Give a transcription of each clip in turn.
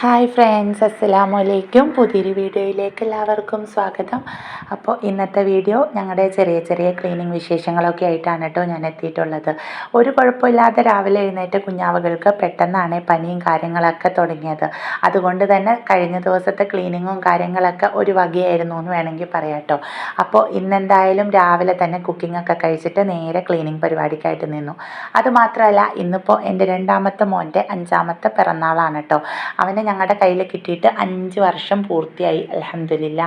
Hi friends അസ്സലാമു അലൈക്കും പുതിയൊരു വീഡിയോയിലേക്ക് എല്ലാവർക്കും സ്വാഗതം. അപ്പോൾ ഇന്നത്തെ വീഡിയോ ഞങ്ങളുടെ ചെറിയ ചെറിയ ക്ലീനിങ് വിശേഷങ്ങളൊക്കെ ആയിട്ടാണ് കേട്ടോ ഞാൻ എത്തിയിട്ടുള്ളത്. ഒരു കുഴപ്പമില്ലാതെ രാവിലെ എഴുന്നേറ്റ് കുഞ്ഞാവുകൾക്ക് പെട്ടെന്നാണ് പനിയും കാര്യങ്ങളൊക്കെ തുടങ്ങിയത്. അതുകൊണ്ട് തന്നെ കഴിഞ്ഞ ദിവസത്തെ ക്ലീനിങ്ങും കാര്യങ്ങളൊക്കെ ഒരു വകയായിരുന്നു എന്ന് വേണമെങ്കിൽ പറയാം അപ്പോൾ ഇന്നെന്തായാലും രാവിലെ തന്നെ കുക്കിംഗ് ഒക്കെ കഴിച്ചിട്ട് നേരെ ക്ലീനിങ് പരിപാടിക്കായിട്ട് നിന്നു. അതുമാത്രമല്ല ഇന്നിപ്പോൾ എന്റെ രണ്ടാമത്തെ മോന്റെ അഞ്ചാമത്തെ പിറന്നാളാണ് കേട്ടോ. അവനെ ഞങ്ങളുടെ കയ്യിൽ കിട്ടിയിട്ട് അഞ്ച് വർഷം പൂർത്തിയായി അലഹമില്ല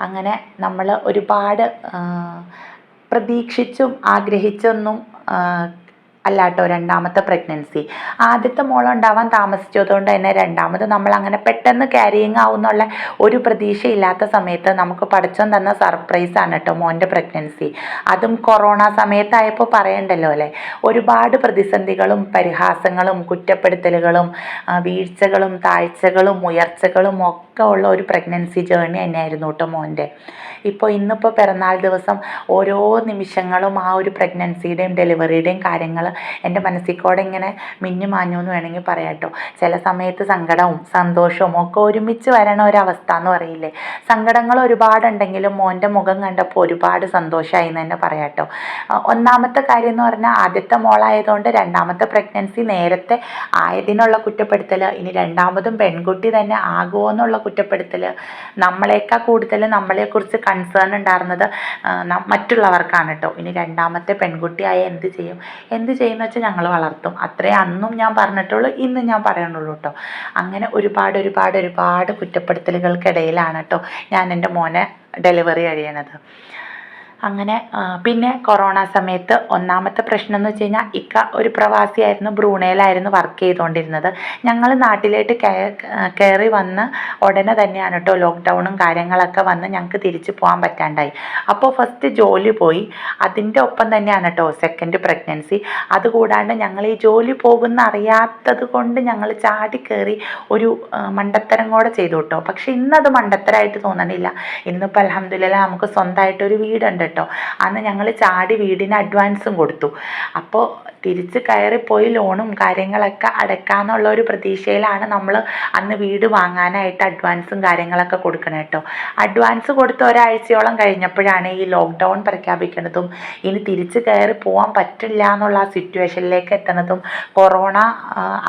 അങ്ങനെ നമ്മൾ ഒരുപാട് പ്രതീക്ഷിച്ചും ആഗ്രഹിച്ചൊന്നും അല്ല കേട്ടോ രണ്ടാമത്തെ പ്രഗ്നൻസി ആദ്യത്തെ മോളുണ്ടാവാൻ താമസിച്ചതുകൊണ്ട് തന്നെ രണ്ടാമത് നമ്മൾ അങ്ങനെ പെട്ടെന്ന് ക്യാരിയിങ് ആവുന്നുള്ള ഒരു പ്രതീക്ഷയില്ലാത്ത സമയത്ത് നമുക്ക് പഠിച്ചോൻ തന്ന സർപ്രൈസാണ് കേട്ടോ മോന്റെ പ്രഗ്നൻസി അതും കൊറോണ സമയത്തായപ്പോൾ പറയണ്ടല്ലോ അല്ലേ? ഒരുപാട് പ്രതിസന്ധികളും പരിഹാസങ്ങളും കുറ്റപ്പെടുത്തലുകളും വീഴ്ചകളും താഴ്ചകളും ഉയർച്ചകളും ഒക്കെ ഉള്ള ഒരു പ്രഗ്നൻസി ജേർണി തന്നെയായിരുന്നു കേട്ടോ മോന്റെ. ഇപ്പോൾ ഇന്നിപ്പോൾ പിറന്നാൾ ദിവസം ഓരോ നിമിഷങ്ങളും ആ ഒരു പ്രഗ്നൻസിയുടെയും ഡെലിവറിയുടെയും കാര്യങ്ങൾ എന്റെ മനസ്സിൽ കൂടെ ഇങ്ങനെ മിന്നു മാഞ്ഞു എന്ന് വേണമെങ്കിൽ പറയാം കേട്ടോ. ചില സമയത്ത് സങ്കടവും സന്തോഷവും ഒക്കെ ഒരുമിച്ച് വരണ ഒരവസ്ഥ എന്ന് പറയില്ലേ? സങ്കടങ്ങൾ ഒരുപാടുണ്ടെങ്കിലും മോന്റെ മുഖം കണ്ടപ്പോൾ ഒരുപാട് സന്തോഷമായി എന്ന് തന്നെ പറയാം കേട്ടോ. ഒന്നാമത്തെ കാര്യം എന്ന് പറഞ്ഞാൽ ആദ്യത്തെ മോളായതുകൊണ്ട് രണ്ടാമത്തെ പ്രഗ്നൻസി നേരത്തെ ആയതിനുള്ള കുറ്റപ്പെടുത്തൽ ഇനി രണ്ടാമതും പെൺകുട്ടി തന്നെ ആകുമോ എന്നുള്ള കുറ്റപ്പെടുത്തൽ നമ്മളെക്കാൾ കൂടുതൽ നമ്മളെക്കുറിച്ച് കൺസേൺ ഉണ്ടായിരുന്നത് മറ്റുള്ളവർക്കാണ് കേട്ടോ. ഇനി രണ്ടാമത്തെ പെൺകുട്ടിയായ എന്ത് ചെയ്യും? എന്ത് ചെയ്യുന്ന വെച്ചാൽ ഞങ്ങൾ വളർത്തും. അത്രേ അന്നും ഞാൻ പറഞ്ഞിട്ടുള്ളൂ ഇന്നും ഞാൻ പറയണുള്ളൂ കേട്ടോ അങ്ങനെ ഒരുപാട് ഒരുപാട് ഒരുപാട് കുറ്റപ്പെടുത്തലുകൾക്കിടയിലാണ് കേട്ടോ ഞാൻ എന്റെ മോനെ ഡെലിവറി കഴിയണത്. അങ്ങനെ പിന്നെ കൊറോണ സമയത്ത് ഒന്നാമത്തെ പ്രശ്നം എന്ന് വെച്ച് കഴിഞ്ഞാൽ ഇക്ക ഒരു പ്രവാസിയായിരുന്നു ബ്രൂണയിലായിരുന്നു വർക്ക് ചെയ്തുകൊണ്ടിരുന്നത് ഞങ്ങൾ നാട്ടിലേക്ക് കയറി വന്ന് ഉടനെ തന്നെയാണ് കേട്ടോ ലോക്ക്ഡൗണും കാര്യങ്ങളൊക്കെ വന്ന് ഞങ്ങൾക്ക് തിരിച്ചു പോകാൻ പറ്റാണ്ടായി. അപ്പോൾ ഫസ്റ്റ് ജോലി പോയി. അതിന്റെ ഒപ്പം തന്നെയാണ് കേട്ടോ സെക്കൻഡ് പ്രഗ്നൻസി അതുകൂടാണ്ട് ഞങ്ങൾ ഈ ജോലി പോകുന്ന അറിയാത്തത് കൊണ്ട് ഞങ്ങൾ ചാടി കയറി ഒരു മണ്ടത്തരം കൂടെ ചെയ്തു കേട്ടോ പക്ഷെ ഇന്നത് മണ്ടത്തരമായിട്ട് തോന്നണില്ല. ഇന്നിപ്പോൾ അലഹമ്മദില്ല നമുക്ക് സ്വന്തമായിട്ടൊരു വീടുണ്ട് കേട്ടോ. അന്ന് ഞങ്ങൾ ചാടി വീടിന് അഡ്വാൻസും കൊടുത്തു. അപ്പോൾ തിരിച്ച് കയറിപ്പോയി ലോണും കാര്യങ്ങളൊക്കെ അടയ്ക്കാന്നുള്ള ഒരു പ്രതീക്ഷയിലാണ് നമ്മൾ അന്ന് വീട് വാങ്ങാനായിട്ട് അഡ്വാൻസും കാര്യങ്ങളൊക്കെ കൊടുക്കണം കേട്ടോ അഡ്വാൻസ് കൊടുത്ത് ഒരാഴ്ചയോളം കഴിഞ്ഞപ്പോഴാണ് ഈ ലോക്ക്ഡൗൺ പ്രഖ്യാപിക്കുന്നതും ഇനി തിരിച്ച് കയറി പോകാൻ പറ്റില്ല എന്നുള്ള ആ സിറ്റുവേഷനിലേക്ക് എത്തുന്നതും കൊറോണ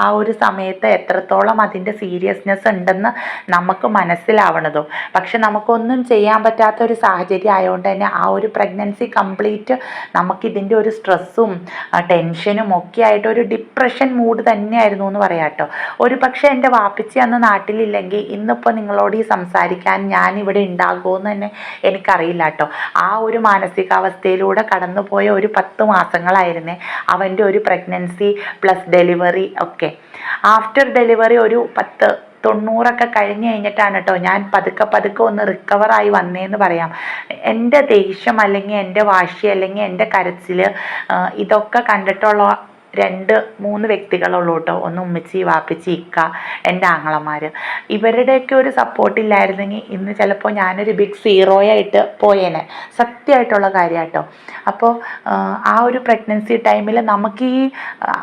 ആ ഒരു സമയത്ത് എത്രത്തോളം അതിന്റെ സീരിയസ്നെസ് ഉണ്ടെന്ന് നമുക്ക് മനസ്സിലാവണതും. പക്ഷെ നമുക്കൊന്നും ചെയ്യാൻ പറ്റാത്ത ഒരു സാഹചര്യം ആയതുകൊണ്ട് തന്നെ ആ ഒരു പ്രഗ്നൻസി കംപ്ലീറ്റ് നമുക്കിതിന്റെ ഒരു സ്ട്രെസ്സും ടെൻഷനും ഒക്കെ ആയിട്ട് ഒരു ഡിപ്രഷൻ മൂഡ് തന്നെയായിരുന്നു എന്ന് പറയാം കേട്ടോ ഒരു പക്ഷേ എന്റെ വാപ്പിച്ചി അന്ന് നാട്ടിലില്ലെങ്കിൽ ഇന്നിപ്പോൾ നിങ്ങളോട് ഈ സംസാരിക്കാൻ ഞാൻ ഇവിടെ ഉണ്ടാകുമോ എന്ന് തന്നെ എനിക്കറിയില്ല കേട്ടോ ആ ഒരു മാനസികാവസ്ഥയിലൂടെ കടന്നുപോയ ഒരു പത്ത് മാസങ്ങളായിരുന്നേ അവന്റെ ഒരു പ്രഗ്നൻസി പ്ലസ് ഡെലിവറി ഒക്കെ. ആഫ്റ്റർ ഡെലിവറി ഒരു പത്ത് തൊണ്ണൂറൊക്കെ കഴിഞ്ഞ് കഴിഞ്ഞിട്ടാണ് കേട്ടോ ഞാൻ പതുക്കെ പതുക്കെ ഒന്ന് റിക്കവറായി വന്നേന്ന് പറയാം. എന്റെ ദേഷ്യം അല്ലെങ്കിൽ എന്റെ വാശി അല്ലെങ്കിൽ എന്റെ കരച്ചിൽ ഇതൊക്കെ കണ്ടിട്ടുള്ള രണ്ട് മൂന്ന് വ്യക്തികളുള്ളൂ കേട്ടോ ഒന്ന് ഉമ്മച്ചി വാപ്പച്ചി ഇക്ക എന്റെ ആങ്ങളമാർ ഇവരുടെയൊക്കെ ഒരു സപ്പോർട്ട് ഇല്ലായിരുന്നെങ്കിൽ ഇന്ന് ചിലപ്പോൾ ഞാനൊരു ബിഗ് സീറോയായിട്ട് പോയേനെ. സത്യമായിട്ടുള്ള കാര്യം കേട്ടോ അപ്പോൾ ആ ഒരു പ്രഗ്നൻസി ടൈമിൽ നമുക്ക് ഈ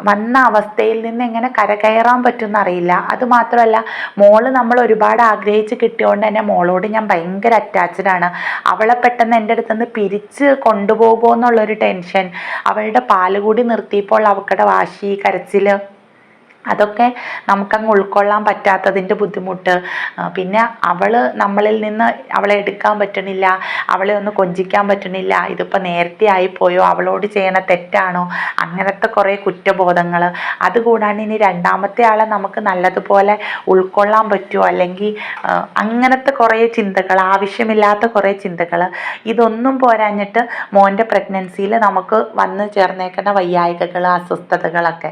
വന്ന അവസ്ഥയിൽ നിന്ന് എങ്ങനെ കരകയറാൻ പറ്റുമെന്ന് അറിയില്ല അതുമാത്രമല്ല മോൾ നമ്മൾ ഒരുപാട് ആഗ്രഹിച്ച് കിട്ടിയോണ്ട് തന്നെ മോളോട് ഞാൻ ഭയങ്കര അറ്റാച്ച്ഡ് ആണ്. അവളെ പെട്ടെന്ന് എന്റെ അടുത്തുനിന്ന് പിരിച്ച് കൊണ്ടുപോകുമോ എന്നുള്ളൊരു ടെൻഷൻ അവളുടെ പാൽ കൂടി നിർത്തിയപ്പോൾ അവൾക്ക് മക്കളുടെ വാശി കരച്ചിൽ അതൊക്കെ നമുക്കങ്ങ് ഉൾക്കൊള്ളാൻ പറ്റാത്തതിന്റെ ബുദ്ധിമുട്ട്. പിന്നെ അവൾ നമ്മളിൽ നിന്ന് അവളെ എടുക്കാൻ പറ്റണില്ല അവളെ ഒന്ന് കൊഞ്ചിക്കാൻ പറ്റണില്ല ഇതിപ്പോൾ നേരത്തെ ആയിപ്പോയോ അവളോട് ചെയ്യണ തെറ്റാണോ അങ്ങനത്തെ കുറേ കുറ്റബോധങ്ങൾ അതുകൂടാണ്ട് ഇനി രണ്ടാമത്തെ ആളെ നമുക്ക് നല്ലതുപോലെ ഉൾക്കൊള്ളാൻ പറ്റുമോ അല്ലെങ്കിൽ അങ്ങനത്തെ കുറേ ചിന്തകൾ ആവശ്യമില്ലാത്ത കുറേ ചിന്തകൾ ഇതൊന്നും പോരാഞ്ഞിട്ട് മോന്റെ പ്രഗ്നൻസിയിൽ നമുക്ക് വന്ന് ചേർന്നേക്കുന്ന വയ്യായികകൾ അസ്വസ്ഥതകളൊക്കെ.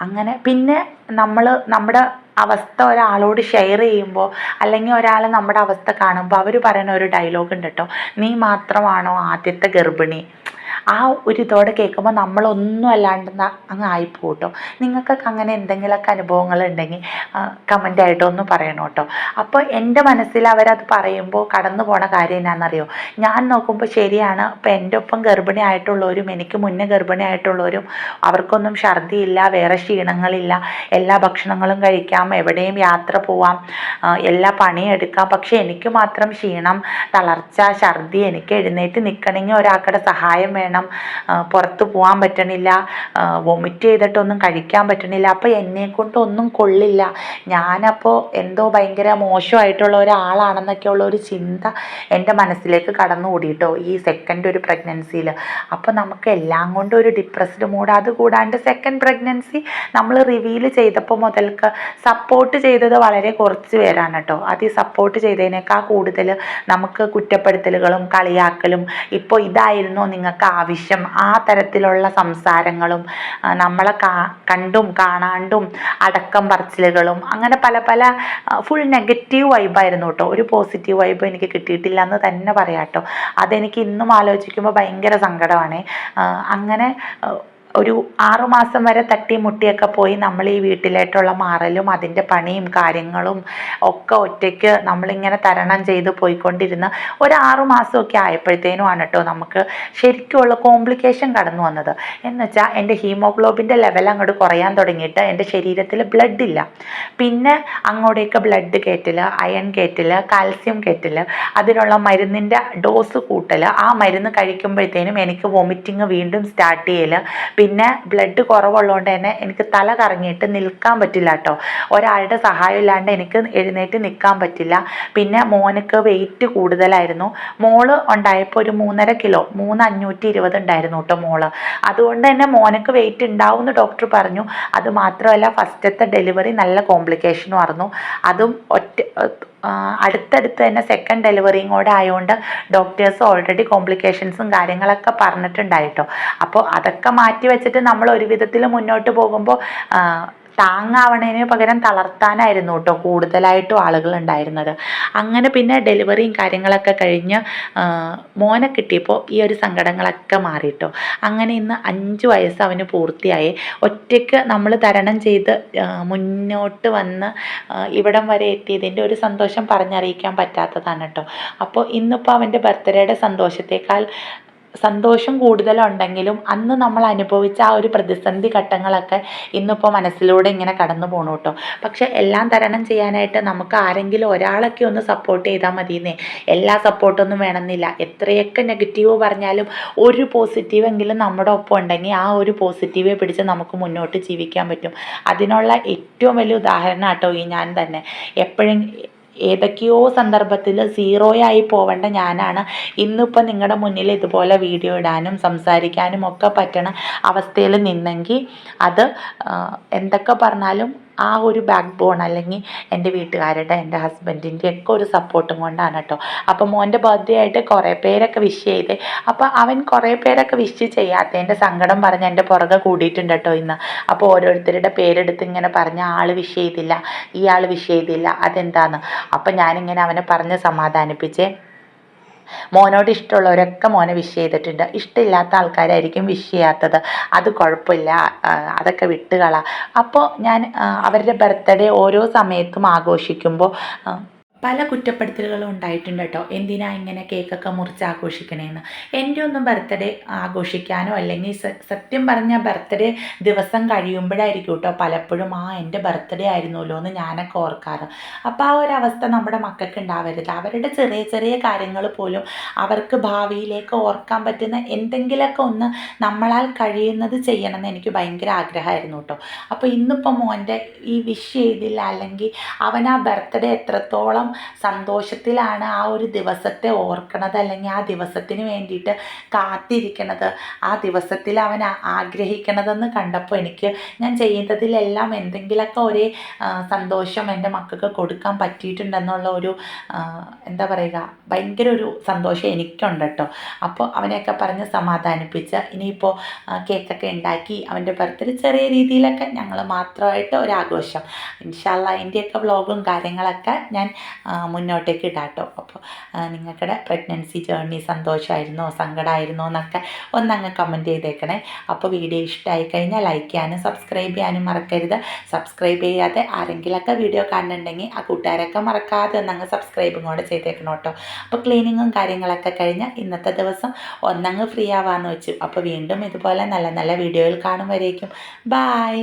അങ്ങനെ പിന്നെ നമ്മൾ നമ്മുടെ അവസ്ഥ ഒരാളോട് ഷെയർ ചെയ്യുമ്പോൾ അല്ലെങ്കിൽ ഒരാൾ നമ്മുടെ അവസ്ഥ കാണുമ്പോൾ അവർ പറയുന്ന ഒരു ഡയലോഗ് ഉണ്ട് കേട്ടോ നീ മാത്രമാണോ ആദ്യത്തെ ഗർഭിണി? ആ ഒരു ഇതോടെ കേൾക്കുമ്പോൾ നമ്മളൊന്നും അല്ലാണ്ട് അങ്ങ് ആയിപ്പോ കേട്ടോ നിങ്ങൾക്കൊക്കെ അങ്ങനെ എന്തെങ്കിലുമൊക്കെ അനുഭവങ്ങൾ ഉണ്ടെങ്കിൽ കമന്റ് ആയിട്ടൊന്ന് പറയണം കേട്ടോ. അപ്പോൾ എന്റെ മനസ്സിൽ അവരത് പറയുമ്പോൾ കടന്നു പോണ കാര്യം എന്നാണെന്നറിയോ ഞാൻ നോക്കുമ്പോൾ ശരിയാണ് ഇപ്പം എന്റെ ഒപ്പം ഗർഭിണി ആയിട്ടുള്ളവരും എനിക്ക് മുന്നേ ഗർഭിണി ആയിട്ടുള്ളവരും അവർക്കൊന്നും ഛർദിയില്ല വേറെ ക്ഷീണങ്ങളില്ല. എല്ലാ ഭക്ഷണങ്ങളും കഴിക്കാം എവിടെയും യാത്ര പോവാം എല്ലാ പണിയും എടുക്കാം. പക്ഷേ എനിക്ക് മാത്രം ക്ഷീണം തളർച്ച ഛർദി എനിക്ക് എഴുന്നേറ്റ് നിൽക്കണമെങ്കിൽ ഒരാൾക്കുടെ സഹായം വേണം. ആ, പുറത്ത് പോകാൻ പറ്റണില്ല വൊമിറ്റ് ചെയ്തിട്ടൊന്നും കഴിക്കാൻ പറ്റണില്ല. അപ്പോൾ എന്നെ കൊണ്ടൊന്നും കൊള്ളില്ല. ഞാനപ്പോൾ എന്തോ ഭയങ്കര മോശമായിട്ടുള്ള ഒരാളാണെന്നൊക്കെ ഉള്ള ഒരു ചിന്ത എന്റെ മനസ്സിലേക്ക് കടന്നു കൂടിയിട്ടോ ഈ സെക്കൻഡ് ഒരു പ്രഗ്നൻസിയിൽ അപ്പോൾ നമുക്ക് എല്ലാം കൊണ്ടും ഒരു ഡിപ്രസ്ഡ് മൂഡ് അത് കൂടാണ്ട് സെക്കൻഡ് പ്രഗ്നൻസി നമ്മൾ റിവീൽ ചെയ്തപ്പോൾ മുതൽക്ക് സപ്പോർട്ട് ചെയ്തത് വളരെ കുറച്ച് പേരാണ് കേട്ടോ അത് ഈ സപ്പോർട്ട് ചെയ്തതിനേക്കാൾ കൂടുതൽ നമുക്ക് കുറ്റപ്പെടുത്തലുകളും കളിയാക്കലും. ഇപ്പോൾ ഇതായിരുന്നോ നിങ്ങൾക്ക് ആവശ്യം ആ തരത്തിലുള്ള സംസാരങ്ങളും നമ്മളെ കണ്ടും കാണാണ്ടും അടക്കം പറച്ചിലുകളും അങ്ങനെ പല പല ഫുൾ നെഗറ്റീവ് വൈബായിരുന്നു കേട്ടോ. ഒരു പോസിറ്റീവ് വൈബ് എനിക്ക് കിട്ടിയിട്ടില്ല എന്ന് തന്നെ പറയാം കേട്ടോ. അതെനിക്ക് ഇന്നും ആലോചിക്കുമ്പോൾ ഭയങ്കര സങ്കടമാണ്. അങ്ങനെ ഒരു ആറുമാസം വരെ തട്ടി മുട്ടിയൊക്കെ പോയി നമ്മൾ ഈ വീട്ടിലായിട്ടുള്ള മാറലും അതിന്റെ പണിയും കാര്യങ്ങളും ഒക്കെ ഒറ്റയ്ക്ക് നമ്മളിങ്ങനെ തരണം ചെയ്ത് പോയിക്കൊണ്ടിരുന്ന ഒരു ആറുമാസമൊക്കെ ആയപ്പോഴത്തേനുമാണ് കേട്ടോ നമുക്ക് ശരിക്കുമുള്ള കോംപ്ലിക്കേഷൻ കടന്നു വന്നത്. എന്നുവെച്ചാൽ എന്റെ ഹീമോഗ്ലോബിന്റെ ലെവൽ അങ്ങോട്ട് കുറയാൻ തുടങ്ങിയിട്ട് എന്റെ ശരീരത്തിൽ ബ്ലഡ് ഇല്ല പിന്നെ അങ്ങോട്ടേക്ക് ബ്ലഡ് കയറ്റൽ അയൺ കയറ്റൽ കാൽസ്യം കയറ്റൽ അതിനുള്ള മരുന്നിന്റെ ഡോസ് കൂട്ടൽ ആ മരുന്ന് കഴിക്കുമ്പോഴത്തേനും എനിക്ക് വൊമിറ്റിങ് വീണ്ടും സ്റ്റാർട്ട് ചെയ്യൽ പിന്നെ ബ്ലഡ് കുറവുള്ളതുകൊണ്ട് തന്നെ എനിക്ക് തല കറങ്ങിയിട്ട് നിൽക്കാൻ പറ്റില്ല കേട്ടോ. ഒരാളുടെ സഹായം ഇല്ലാണ്ട് എനിക്ക് എഴുന്നേറ്റ് നിൽക്കാൻ പറ്റില്ല. പിന്നെ മോനക്ക് വെയിറ്റ് കൂടുതലായിരുന്നു. മോൾ ഉണ്ടായപ്പോൾ ഒരു മൂന്നര കിലോ മൂന്ന് അഞ്ഞൂറ്റി ഇരുപത് ഉണ്ടായിരുന്നു കേട്ടോ മോൾ. അതുകൊണ്ട് തന്നെ മോനക്ക് വെയിറ്റ് ഉണ്ടാവും എന്ന് ഡോക്ടർ പറഞ്ഞു. അത് മാത്രമല്ല ഫസ്റ്റത്തെ ഡെലിവറി നല്ല കോംപ്ലിക്കേഷനും ആയിരുന്നു അതും ഒറ്റ അടുത്തടുത്ത് തന്നെ സെക്കൻഡ് ഡെലിവറിയും കൂടെ ആയതുകൊണ്ട് ഡോക്ടേഴ്സ് ഓൾറെഡി കോംപ്ലിക്കേഷൻസും കാര്യങ്ങളൊക്കെ പറഞ്ഞിട്ടുണ്ടായിട്ടോ. അപ്പോൾ അതൊക്കെ മാറ്റി വെച്ചിട്ട് നമ്മൾ ഒരു വിധത്തിൽ മുന്നോട്ട് പോകുമ്പോൾ താങ്ങാവണതിന് പകരം തളർത്താനായിരുന്നു കേട്ടോ കൂടുതലായിട്ടും ആളുകൾ ഉണ്ടായിരുന്നത്. അങ്ങനെ പിന്നെ ഡെലിവറിയും കാര്യങ്ങളൊക്കെ കഴിഞ്ഞ് മോനെ കിട്ടിയപ്പോൾ ഈ ഒരു സങ്കടങ്ങളൊക്കെ മാറിയിട്ടോ അങ്ങനെ ഇന്ന് അഞ്ച് വയസ്സ് അവന് പൂർത്തിയായി. ഒറ്റയ്ക്ക് നമ്മൾ തരണം ചെയ്ത് മുന്നോട്ട് വന്ന് ഇവിടം വരെ എത്തിയതിന്റെ ഒരു സന്തോഷം പറഞ്ഞറിയിക്കാൻ പറ്റാത്തതാണ് കേട്ടോ. അപ്പോൾ ഇന്നിപ്പോൾ അവന്റെ ബർത്ത്ഡേയുടെ സന്തോഷത്തേക്കാൾ സന്തോഷം കൂടുതലുണ്ടെങ്കിലും അന്ന് നമ്മൾ അനുഭവിച്ച ആ ഒരു പ്രതിസന്ധി ഘട്ടങ്ങളൊക്കെ ഇന്നിപ്പോൾ മനസ്സിലൂടെ ഇങ്ങനെ കടന്നു പോണു കേട്ടോ പക്ഷെ എല്ലാം തരണം ചെയ്യാനായിട്ട് നമുക്ക് ആരെങ്കിലും ഒരാളൊക്കെ ഒന്ന് സപ്പോർട്ട് ചെയ്താൽ മതിയെന്നേ. എല്ലാ സപ്പോർട്ടൊന്നും വേണമെന്നില്ല. എത്രയൊക്കെ നെഗറ്റീവ് പറഞ്ഞാലും ഒരു പോസിറ്റീവ് എങ്കിലും നമ്മുടെ ഒപ്പം ഉണ്ടെങ്കിൽ ആ ഒരു പോസിറ്റീവേ പിടിച്ച് നമുക്ക് മുന്നോട്ട് ജീവിക്കാൻ പറ്റും. അതിനുള്ള ഏറ്റവും വലിയ ഉദാഹരണം കേട്ടോ ഈ ഞാൻ തന്നെ. എപ്പോഴും ഏതൊക്കെയോ സന്ദർഭത്തിൽ സീറോയായി പോവേണ്ട ഞാനാണ്. ഇന്നിപ്പോൾ നിങ്ങളുടെ മുന്നിൽ ഇതുപോലെ വീഡിയോ ഇടാനും സംസാരിക്കാനും ഒക്കെ പറ്റണ അവസ്ഥയിൽ നിന്നെങ്കിൽ അത് എന്തൊക്കെ പറഞ്ഞാലും ആ ഒരു ബാക്ക് ബോൺ അല്ലെങ്കിൽ എന്റെ വീട്ടുകാരുടെ എന്റെ ഹസ്ബൻഡിന്റെ ഒക്കെ ഒരു സപ്പോർട്ടും കൊണ്ടാണ് കേട്ടോ. അപ്പോൾ മോന്റെ ബർത്ത്ഡേ ആയിട്ട് കുറേ പേരൊക്കെ വിഷ് ചെയ്ത് അപ്പോൾ അവൻ കുറേ പേരൊക്കെ വിഷ് ചെയ്യാത്തതിന്റെ സങ്കടം പറഞ്ഞ് എന്റെ പുറകെ കൂടിയിട്ടുണ്ട് കേട്ടോ ഇന്ന്. അപ്പോൾ ഓരോരുത്തരുടെ പേരെടുത്ത് ഇങ്ങനെ പറഞ്ഞ ആൾ വിഷ് ചെയ്തില്ല ഇയാൾ വിഷ് ചെയ്തില്ല അതെന്താന്ന്? അപ്പോൾ ഞാനിങ്ങനെ അവനെ പറഞ്ഞ് സമാധാനിപ്പിച്ചേ മോനോട് ഇഷ്ടമുള്ളവരൊക്കെ മോനെ വിഷ് ചെയ്തിട്ടുണ്ട്. ഇഷ്ടമില്ലാത്ത ആൾക്കാരായിരിക്കും വിഷ് ചെയ്യാത്തത്. അത് കുഴപ്പമില്ല. അതൊക്കെ വിട്ടുകള അപ്പോൾ ഞാൻ അവരുടെ ബർത്ത്ഡേ ഓരോ സമയത്തും ആഘോഷിക്കുമ്പോൾ പല കുറ്റപ്പെടുത്തലുകളും ഉണ്ടായിട്ടുണ്ട് കേട്ടോ. എന്തിനാ ഇങ്ങനെ കേക്കൊക്കെ മുറിച്ച് ആഘോഷിക്കണേന്ന്? എന്റെ ഒന്നും ബർത്ത്ഡേ ആഘോഷിക്കാനോ അല്ലെങ്കിൽ സത്യം പറഞ്ഞ ബർത്ത്ഡേ ദിവസം കഴിയുമ്പോഴായിരിക്കും കേട്ടോ പലപ്പോഴും ആ എന്റെ ബർത്ത്ഡേ ആയിരുന്നല്ലോ എന്ന് ഞാനൊക്കെ ഓർക്കാറ്. അപ്പോൾ ആ ഒരു അവസ്ഥ നമ്മുടെ മക്കൾക്ക് ഉണ്ടാവരുത്. അവരുടെ ചെറിയ ചെറിയ കാര്യങ്ങൾ പോലും അവർക്ക് ഭാവിയിലേക്ക് ഓർക്കാൻ പറ്റുന്ന എന്തെങ്കിലുമൊക്കെ ഒന്ന് നമ്മളാൽ കഴിയുന്നത് ചെയ്യണമെന്ന് എനിക്ക് ഭയങ്കര ആഗ്രഹമായിരുന്നു കേട്ടോ. അപ്പോൾ ഇന്നിപ്പോൾ മോന്റെ ഈ വിഷ് ചെയ്തില്ല അല്ലെങ്കിൽ അവൻ ആ ബർത്ത്ഡേ എത്രത്തോളം സന്തോഷത്തിലാണ് ആ ഒരു ദിവസത്തെ ഓർക്കണത് അല്ലെങ്കിൽ ആ ദിവസത്തിന് വേണ്ടിയിട്ട് കാത്തിരിക്കണത്. ആ ദിവസത്തിൽ അവൻ ആഗ്രഹിക്കണതെന്ന് കണ്ടപ്പോൾ എനിക്ക് ഞാൻ ചെയ്യുന്നതിലെല്ലാം എന്തെങ്കിലുമൊക്കെ ഒരേ സന്തോഷം എന്റെ മക്കൾക്ക് കൊടുക്കാൻ പറ്റിയിട്ടുണ്ടെന്നുള്ള ഒരു എന്താ പറയുക ഭയങ്കര ഒരു സന്തോഷം എനിക്കുണ്ട് കേട്ടോ. അപ്പോൾ അവനെയൊക്കെ പറഞ്ഞ് സമാധാനിപ്പിച്ച് ഇനിയിപ്പോൾ കേക്കൊക്കെ ഉണ്ടാക്കി അവന്റെ ബർത്ത്ഡേ ചെറിയ രീതിയിലൊക്കെ ഞങ്ങൾ മാത്രമായിട്ട് ഒരാഘോഷം. ഇൻഷാല്ല അതിന്റെയൊക്കെ വ്ളോഗും കാര്യങ്ങളൊക്കെ ഞാൻ മുന്നോട്ടേക്ക് ഇടാം കേട്ടോ അപ്പോൾ നിങ്ങളുടെ പ്രഗ്നൻസി ജേർണി സന്തോഷമായിരുന്നോ സങ്കടമായിരുന്നോ എന്നൊക്കെ ഒന്നങ്ങ് കമന്റ് ചെയ്തേക്കണേ. അപ്പോൾ വീഡിയോ ഇഷ്ടമായി കഴിഞ്ഞാൽ ലൈക്ക് ചെയ്യാനും സബ്സ്ക്രൈബ് ചെയ്യാനും മറക്കരുത്. സബ്സ്ക്രൈബ് ചെയ്യാതെ ആരെങ്കിലൊക്കെ വീഡിയോ കാണുന്നുണ്ടെങ്കിൽ ആ കൂട്ടുകാരൊക്കെ മറക്കാതെ ഒന്നങ്ങ് സബ്സ്ക്രൈബും കൂടെ ചെയ്തേക്കണം കേട്ടോ അപ്പോൾ ക്ലീനിങ്ങും കാര്യങ്ങളൊക്കെ കഴിഞ്ഞാൽ ഇന്നത്തെ ദിവസം ഒന്നങ്ങ് ഫ്രീ ആവാമെന്ന് വെച്ചു. അപ്പോൾ വീണ്ടും ഇതുപോലെ നല്ല നല്ല വീഡിയോയിൽ കാണും വരേക്കും. ബായ്